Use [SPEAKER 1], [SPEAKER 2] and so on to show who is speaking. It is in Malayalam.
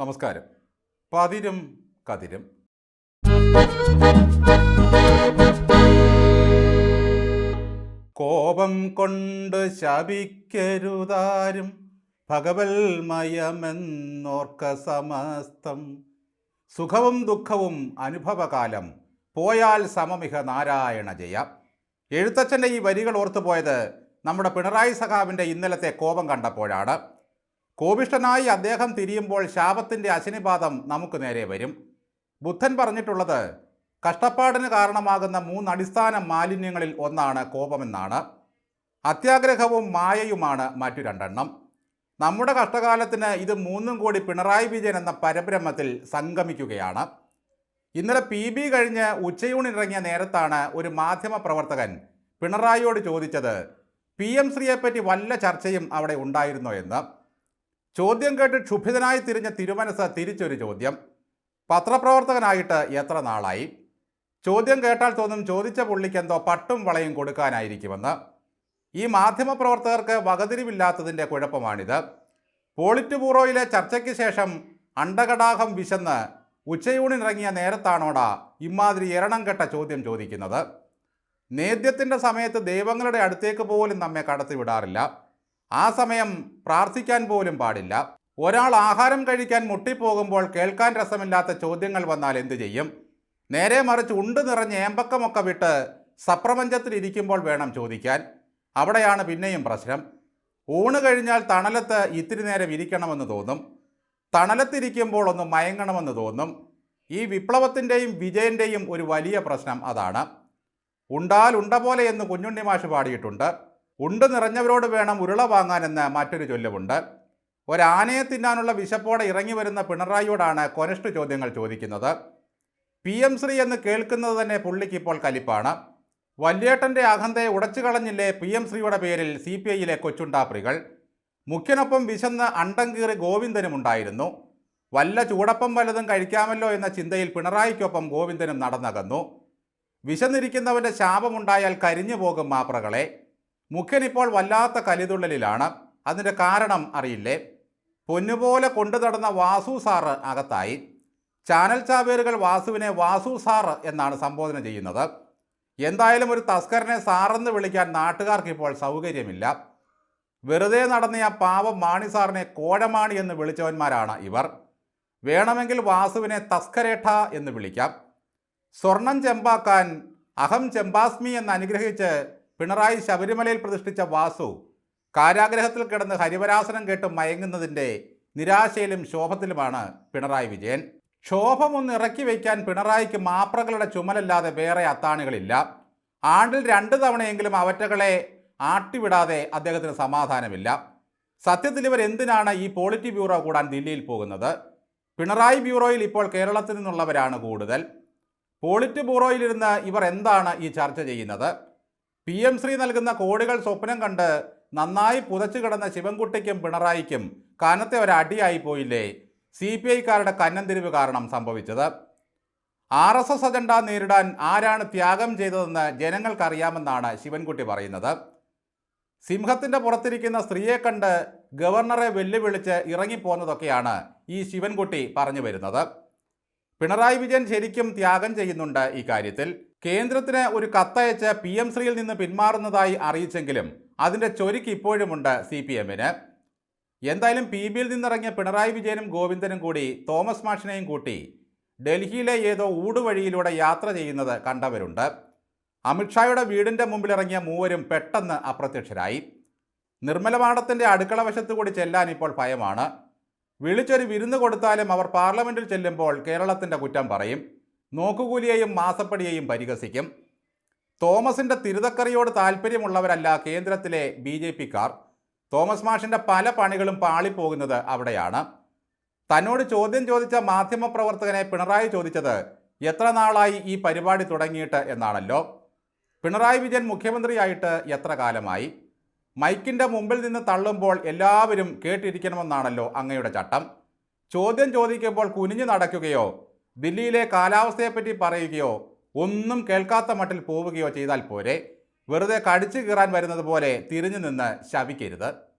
[SPEAKER 1] നമസ്കാരം. പതിരും കതിരും. കോപം കൊണ്ട് ശപിക്കരുതാരും. ഭഗവൽമയമെന്നോർക്ക സമസ്തം. സുഖവും ദുഃഖവും അനുഭവകാലം. പോയാൽ സമമിഹ നാരായണ ജയ. എഴുത്തച്ഛന്റെ ഈ വരികൾ ഓർത്തുപോയത് നമ്മുടെ പിണറായി സഖാവിന്റെ ഇന്നലത്തെ കോപം കണ്ടപ്പോഴാണ്. കോപിഷ്ഠനായി അദ്ദേഹം തിരിയുമ്പോൾ ശാപത്തിന്റെ അശനിപാതം നമുക്ക് നേരെ വരും. ബുദ്ധൻ പറഞ്ഞിട്ടുള്ളത് കഷ്ടപ്പാടിന് കാരണമാകുന്ന മൂന്ന് അടിസ്ഥാന മാലിന്യങ്ങളിൽ ഒന്നാണ് കോപമെന്നാണ്. അത്യാഗ്രഹവും മായയുമാണ് മറ്റു രണ്ടെണ്ണം. നമ്മുടെ കഷ്ടകാലത്തിന് ഇത് മൂന്നും കൂടി പിണറായി വിജയൻ എന്ന പരബ്രഹ്മത്തിൽ സംഗമിക്കുകയാണ്. ഇന്നലെ പി ബി കഴിഞ്ഞ് ഉച്ചയൂണിറങ്ങിയ നേരത്താണ് ഒരു മാധ്യമ പ്രവർത്തകൻ പിണറായിയോട് ചോദിച്ചത് പി എം ശ്രീയെപ്പറ്റി വല്ല ചർച്ചയും അവിടെ ഉണ്ടായിരുന്നോ? എന്ന്. ചോദ്യം കേട്ട് ക്ഷുഭിതനായി തിരിഞ്ഞ തിരുമനസ് തിരിച്ചൊരു ചോദ്യം. പത്രപ്രവർത്തകനായിട്ട് എത്ര നാളായി? ചോദ്യം കേട്ടാൽ തോന്നും ചോദിച്ച പുള്ളിക്ക് എന്തോ പട്ടും വളയും കൊടുക്കാനായിരിക്കുമെന്ന്. ഈ മാധ്യമപ്രവർത്തകർക്ക് വകതിരിവില്ലാത്തതിന്റെ കുഴപ്പമാണിത്. പോളിറ്റ് ബ്യൂറോയിലെ ചർച്ചയ്ക്ക് ശേഷം അണ്ടകടാഹം വിശന്ന് ഉച്ചയൂണിനിറങ്ങിയ നേരത്താണോടാ ഇമാതിരി എരണം കെട്ട ചോദ്യം ചോദിക്കുന്നത്. നേദ്യത്തിന്റെ സമയത്ത് ദൈവങ്ങളുടെ അടുത്തേക്ക് പോലും നമ്മെ കടത്തിവിടാറില്ല. ആ സമയം പ്രാർത്ഥിക്കാൻ പോലും പാടില്ല. ഒരാൾ ആഹാരം കഴിക്കാൻ മുട്ടിപ്പോകുമ്പോൾ കേൾക്കാൻ രസമില്ലാത്ത ചോദ്യങ്ങൾ വന്നാൽ എന്തു ചെയ്യും? നേരെ മറിച്ച് ഉണ്ട് നിറഞ്ഞ് ഏമ്പക്കമൊക്കെ വിട്ട് സപ്രപഞ്ചത്തിൽ ഇരിക്കുമ്പോൾ വേണം ചോദിക്കാൻ. അവിടെയാണ് പിന്നെയും പ്രശ്നം. ഊണ് കഴിഞ്ഞാൽ തണലത്ത് ഇത്തിരി നേരം ഇരിക്കണമെന്ന് തോന്നും. തണലത്തിരിക്കുമ്പോൾ ഒന്ന് മയങ്ങണമെന്ന് തോന്നും. ഈ വിപ്ലവത്തിന്റെയും വിജയന്റെയും ഒരു വലിയ പ്രശ്നം അതാണ്. ഉണ്ടാൽ ഉണ്ട പോലെ എന്ന് കുഞ്ഞുണ്ണി മാഷ് പാടിയിട്ടുണ്ട്. ഉണ്ട് നിറഞ്ഞവരോട് വേണം ഉരുള വാങ്ങാനെന്ന് മറ്റൊരു ചൊല്ലുമുണ്ട്. ഒരാനയെ തിന്നാനുള്ള വിശപ്പോടെ ഇറങ്ങി വരുന്ന പിണറായിയോടാണ് കൊനിഷ്ട് ചോദ്യങ്ങൾ ചോദിക്കുന്നത്. പി എം ശ്രീ എന്ന് കേൾക്കുന്നത് തന്നെ പുള്ളിക്ക് ഇപ്പോൾ കലിപ്പാണ്. വല്യേട്ടന്റെ അഹന്തയെ ഉടച്ചു കളഞ്ഞില്ലേ പി എം ശ്രീയുടെ പേരിൽ സി പി ഐയിലെ കൊച്ചുണ്ടാപ്രികൾ. മുഖ്യനൊപ്പം വിശന്ന് അണ്ടം കീറി ഗോവിന്ദനും ഉണ്ടായിരുന്നു. വല്ല ചൂടപ്പം വല്ലതും കഴിക്കാമല്ലോ എന്ന ചിന്തയിൽ പിണറായിക്കൊപ്പം ഗോവിന്ദനും നടന്നകന്നു. വിശന്നിരിക്കുന്നവന്റെ ശാപമുണ്ടായാൽ കരിഞ്ഞു പോകും മാപ്രകളെ. മുഖ്യൻ ഇപ്പോൾ വല്ലാത്ത കലിതുള്ളലിലാണ്. അതിന്റെ കാരണം അറിയില്ലേ? പൊന്നുപോലെ കൊണ്ടു നടന്ന വാസു സാറ് അകത്തായി. ചാനൽ ചാവേറുകൾ വാസുവിനെ വാസു സാറ് എന്നാണ് സംബോധന ചെയ്യുന്നത്. എന്തായാലും ഒരു തസ്കരനെ സാറെന്ന് വിളിക്കാൻ നാട്ടുകാർക്ക് ഇപ്പോൾ സൗകര്യമില്ല. വെറുതെ നടന്ന ആ പാവം മാണി സാറിനെ കോഴമാണി എന്ന് വിളിച്ചവന്മാരാണ് ഇവർ. വേണമെങ്കിൽ വാസുവിനെ തസ്കരേഠ എന്ന് വിളിക്കാം. സ്വർണം ചെമ്പാക്കാൻ അഹം ചെമ്പാസ്മി എന്ന് അനുഗ്രഹിച്ച് പിണറായി ശബരിമലയിൽ പ്രതിഷ്ഠിച്ച വാസു കാരാഗ്രഹത്തിൽ കിടന്ന് ഹരിവരാസനം കേട്ട് മയങ്ങുന്നതിന്റെ നിരാശയിലും ശോഭത്തിലുമാണ് പിണറായി വിജയൻ. ക്ഷോഭമൊന്ന് ഇറക്കി വയ്ക്കാൻ പിണറായിക്ക് മാപ്രകളുടെ ചുമലല്ലാതെ വേറെ അത്താണികളില്ല. ആണ്ടിൽ രണ്ട് തവണയെങ്കിലും അവറ്റകളെ ആട്ടിവിടാതെ അദ്ദേഹത്തിന് സമാധാനമില്ല. സത്യത്തിൽ ഇവർ എന്തിനാണ് ഈ പോളിറ്റി ബ്യൂറോ കൂടാൻ ദില്ലിയിൽ പോകുന്നത്? പിണറായി ബ്യൂറോയിൽ ഇപ്പോൾ കേരളത്തിൽ നിന്നുള്ളവരാണ് കൂടുതൽ. പോളിറ്റ് ബ്യൂറോയിലിരുന്ന് ഇവർ എന്താണ് ഈ ചർച്ച ചെയ്യുന്നത്? പി എം ശ്രീ നൽകുന്ന കോടികൾ സ്വപ്നം കണ്ട് നന്നായി പുതച്ചു കിടന്ന ശിവൻകുട്ടിക്കും പിണറായിക്കും കനത്തെ ഒരടിയായി പോയില്ലേ? സി പി ഐക്കാരുടെ കന്നന്തിരിവ് കാരണം സംഭവിച്ചത്. ആർ എസ് എസ് അജണ്ട നേരിടാൻ ആരാണ് ത്യാഗം ചെയ്തതെന്ന് ജനങ്ങൾക്കറിയാമെന്നാണ് ശിവൻകുട്ടി പറയുന്നത്. സിംഹത്തിന്റെ പുറത്തിരിക്കുന്ന സ്ത്രീയെ കണ്ട് ഗവർണറെ വെല്ലുവിളിച്ച് ഇറങ്ങിപ്പോന്നതൊക്കെയാണ് ഈ ശിവൻകുട്ടി പറഞ്ഞു വരുന്നത്. പിണറായി വിജയൻ ശരിക്കും ത്യാഗം ചെയ്യുന്നുണ്ട് ഈ കാര്യത്തിൽ. കേന്ദ്രത്തിന് ഒരു കത്തയച്ച് പി എം ശ്രീയിൽ നിന്ന് പിന്മാറുന്നതായി അറിയിച്ചെങ്കിലും അതിന്റെ ചൊരുക്ക് ഇപ്പോഴുമുണ്ട് സി പി എമ്മിന്. എന്തായാലും പി ബിയിൽ നിന്നിറങ്ങിയ പിണറായി വിജയനും ഗോവിന്ദനും കൂടി തോമസ് മാഷിനെയും കൂട്ടി ഡൽഹിയിലെ ഏതോ ഊടുവഴിയിലൂടെ യാത്ര ചെയ്യുന്നത് കണ്ടവരുണ്ട്. അമിത്ഷായുടെ വീടിന്റെ മുമ്പിലിറങ്ങിയ മൂവരും പെട്ടെന്ന് അപ്രത്യക്ഷരായി. നിർമ്മലപാടത്തിന്റെ അടുക്കള വശത്തു കൂടി ചെല്ലാൻ ഇപ്പോൾ ഭയമാണ്. വിളിച്ചൊരു വിരുന്ന് കൊടുത്താലും അവർ പാർലമെന്റിൽ ചെല്ലുമ്പോൾ കേരളത്തിന്റെ കുറ്റം പറയും. നോക്കുകൂലിയെയും മാസപ്പടിയെയും പരിഹസിക്കും. തോമസിന്റെ തിരുതക്കറിയോട് താല്പര്യമുള്ളവരല്ല കേന്ദ്രത്തിലെ ബി ജെ പിക്കാർ. തോമസ് മാഷിന്റെ പല പണികളും പാളിപ്പോകുന്നത് അവിടെയാണ്. തന്നോട് ചോദ്യം ചോദിച്ച മാധ്യമപ്രവർത്തകനെ പിണറായി ചോദിച്ചത് എത്ര നാളായി ഈ പരിപാടി തുടങ്ങിയിട്ട് എന്നാണല്ലോ. പിണറായി വിജയൻ മുഖ്യമന്ത്രിയായിട്ട് എത്ര കാലമായി? മൈക്കിന്റെ മുമ്പിൽ നിന്ന് തള്ളുമ്പോൾ എല്ലാവരും കേട്ടിരിക്കണമെന്നാണല്ലോ അങ്ങയുടെ ചട്ടം. ചോദ്യം ചോദിക്കുമ്പോൾ കുനിഞ്ഞു നടക്കുകയോ ദില്ലിയിലെ കാലാവസ്ഥയെപ്പറ്റി പറയുകയോ ഒന്നും കേൾക്കാത്ത മട്ടിൽ പോവുകയോ ചെയ്താൽ പോരെ. വെറുതെ കടിച്ചു കീറാൻ വരുന്നത് പോലെ തിരിഞ്ഞു നിന്ന് ശവിക്കരുത്.